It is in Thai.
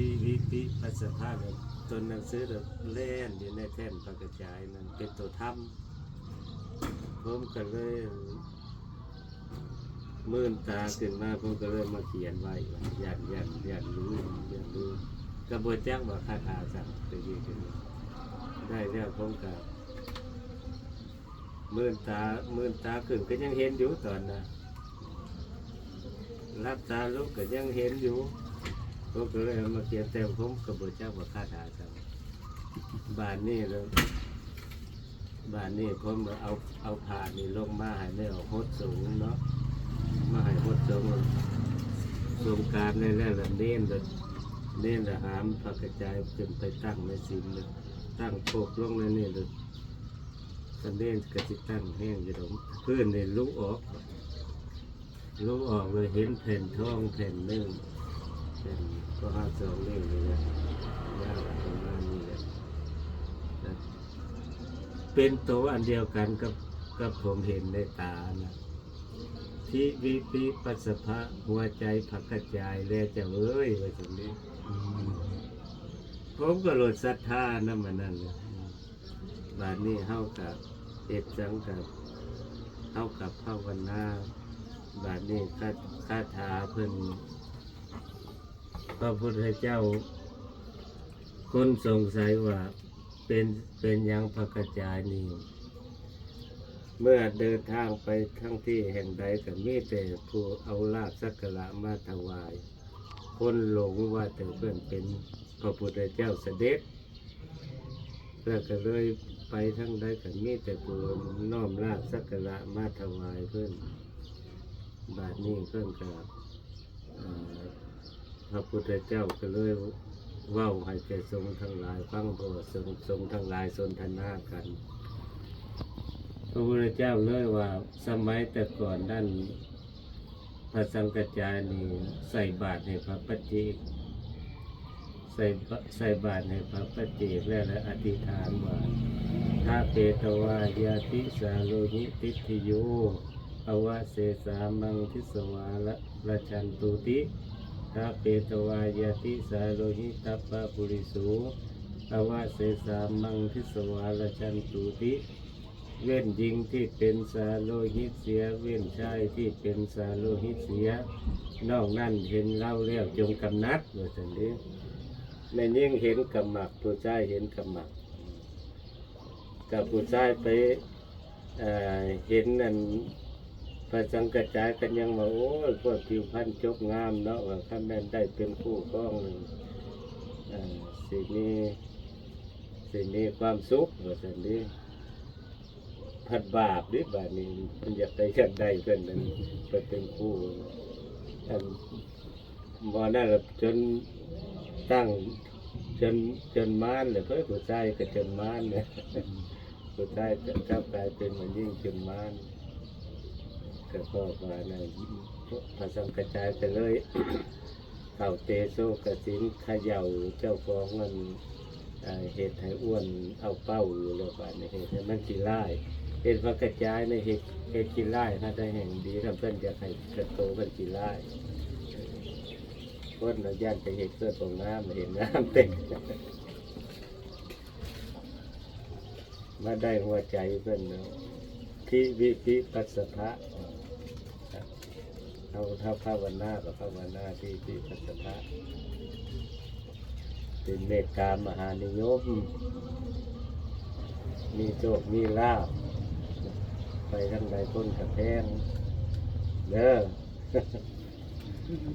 ที่วิปิปัสสภาพตัวหนังสือเดเล่นอยู่ในแท่นปากกระจายนั่นเป็นตัวถ้ำผมก็เลยมื่นตาขึ้นมาผมก็เลยมาเขียนไว้ว่ายันยันยันรู้ยันรู้กระบวนแจ้งว่าคาถาสั่งตะกี้ขึ้นมได้แล้วผมก็มื่นตามื่นตาขึ้นก็ยังเห็นอยู่ตอนนะรับตาลุกก็ยังเห็นอยู่ ผมก็เลยเอามาเขียนแต่ผมกระบวนแจ้งว่าคาถาสั่งบานนี่แล้วบานนี่ผมเอาเอาผ่านนี่ลงมาให้ไม่ออกหดสูงเนาะมาให้หดสูงสงกรารในแล้วเน้นละเน้นละหามผักกระจายจนไปตั้งในซิมเลยตั้งโปกลงในนี่เลยสันเน้นกระติตั้งแห้งอยู่ตรงพื้นในลุกออกลุกออกเลยเห็นแผ่นทองแผ่นหนึ่ง แผ่นก็ห้าสองนี่เลยนะยาวประมาณนี้เลยนะเป็นตัวอันเดียวกันกับกับผมเห็นในตานะทิวิปิปัสสภะหัวใจผักกระจายแล้วจะเอ้ยว่าอย่างนี้ ผมก็โหลดศรัทธานั่นมันนั่นเลยบาดนี้เฮากับเอ็ดจังกับเฮากับภาวนาบาดนี้คาคาถาเพิ่น พระพุทธเจ้า คนสงสัยว่าเป็นเป็นยังผักกระจายนี่เมื่อเดินทางไปทั้งที่แห่งใดก็มีแต่ผู้เอาลาบสักการะมาถวาย คนหลงว่าแต่เพื่อนเป็นพระพุทธเจ้าเสด็จเพื่อก็เลยไปทั้งใดก็มีแต่ผู้น้อมลาบสักการะมาถวายเพื่อนบาดนี้เพื่อนกับ ระพุทธเจ้าก็เลยว้าให้แก่ทรงทั้งหลายฟังเพระว่าทรงทรงทั้งหลายสนทนากัน พระพุทธเจ้าเลยว่าสมัยแต่ก่อนด้านพระสังกัจจายนี่ใส่บาตรให้พระปัจเจกใส่ใส่บาตรให้พระปัจเจกแล้วและอธิษฐานว่าถ้าเปตวายาติสาโลหิติทิโยอวะเสสามังทิสวาละละชันตุติ ถ้าเปตวายติสาโลหิตปะปุริสูอวะเสสามังทิสวาลชันตุติเว้นหญิงที่เป็นสาโลหิตเสีย เว้นชายที่เป็นสาโลหิตเสีย นอกนั้นเห็นเล่าแล้วจงกำนัดว่าสันนี้แม่ยิ่งเห็นกำหมักผู้ชายเห็นกำหมักกับผู้ชายไปเห็นนั่น ระสังกระจายกันยังว่าโอ้ยพวกผิวพรรณจบงามเนาะว่าข้าแม่นได้เป็นคู่ครองหนึ่งสิ่งนี้สิ่งนี้ความสุขว่าสันนี้พัดบาปดิบาปนี้มันอยากได้กันได้เพื่อนนั้นไปเป็นคู่อันมอนั่นละจนตั้งจนจนม้านเลยเพื่อผู้ชายก็จนม้านเลยผู้ชายก็กลายเป็นมันยิ่งจนม้าน ก็ก็ว่านั่นภาษากระจายไปเลยเข่าเตโซกระสินขย่าเจ้าของมันเหตุให้อ้วนเอาเป้าอยู่แล้วป่านนี้เหตุมันกี่ไล่เห็ดว่ากระจายในเห็ดเห็ดกินไล่ถ้าได้แห่งดีทำเพื่อนจะให้กระโตเป็นกินไล่คนเราย่านไปเห็ดเพื่อตรงน้ำเห็นน้ำเต็มมาได้หัวใจเพื่อนเนาะที่วิปิปัสสะ เอาถ้าภาวนากับภาวนาที่ที่พัฒนาเป็นเมตตามหานิยม มีโชคมีลาบไปทางใดคนกระแพงเด้อ